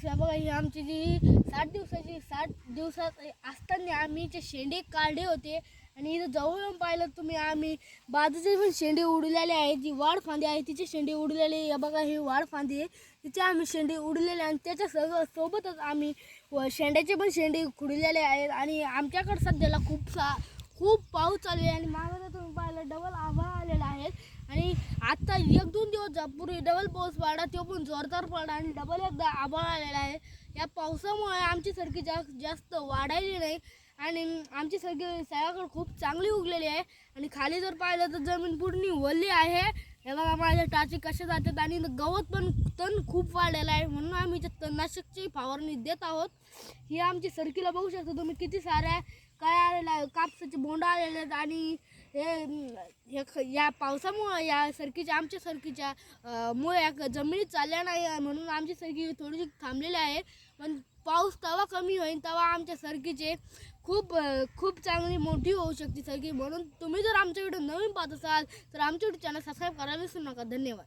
दिवसा बघा ही आमची जी साठ दिवसाची साठ दिवसात असताना आम्ही जे शेंडे काढले होते. आणि इथं जवळ येऊन पाहिलं तुम्ही आम्ही बाजूचे पण शेंडे उडलेले आहेत. जी वाढ फांदी आहे तिचे शेंडे उडलेले या बघा ही वाढ फांदी आहे. तिचे आम्ही शेंडे उडलेले आणि त्याच्या सगळं सोबतच आम्ही व शेंड्याचे पण शेंडे खुडलेले आहेत. आणि आमच्याकडे सध्याला खूप सा खूप पाऊस चालू आहे. आणि मागं तुम्ही पाहिलं डबल आभाळ आलेला आहे. आणि आता एक दोन दिवस पूर्वी डबल पाऊस पडला तो पण जोरदार पडला आणि डबल एकदा आभाळ आलेला आहे. या पावसामुळे आमची सरकी जास्त जास्त वाढायली नाही आणि आमची सरकी सगळ्याकडे खूप चांगली उगलेली आहे. आणि खाली जर पाहिलं तर जमीन पूर्ण ओली आहे. हे बघा माझ्या टाचे कशा जातात आणि गवत पण तण खूप वाढलेलं आहे म्हणून आम्ही ते तणनाशकची फवारणी देत आहोत. ही आमची सरकीला बघू शकता तुम्ही किती साऱ्या काय आलेलं आहे कापसाचे बोंड आलेले आहेत आणि हे हे ख- या पावसामुळं या सरकीच्या आमच्या सरकीच्या मुळे या जमिनीत चालल्या नाही म्हणून आमची सरकी थोडीशी थांबलेली आहे. पण पाऊस तेव्हा कमी होईल तेव्हा आमच्या सरकीचे खूप खूप चांगली मोठी होऊ शकते सरकी. म्हणून तुम्ही जर आमच्या व्हिडिओ नवीन पाहत असाल तर आमच्या व्हिडिओ चॅनल सबस्क्राईब करायला विसरू नका. धन्यवाद.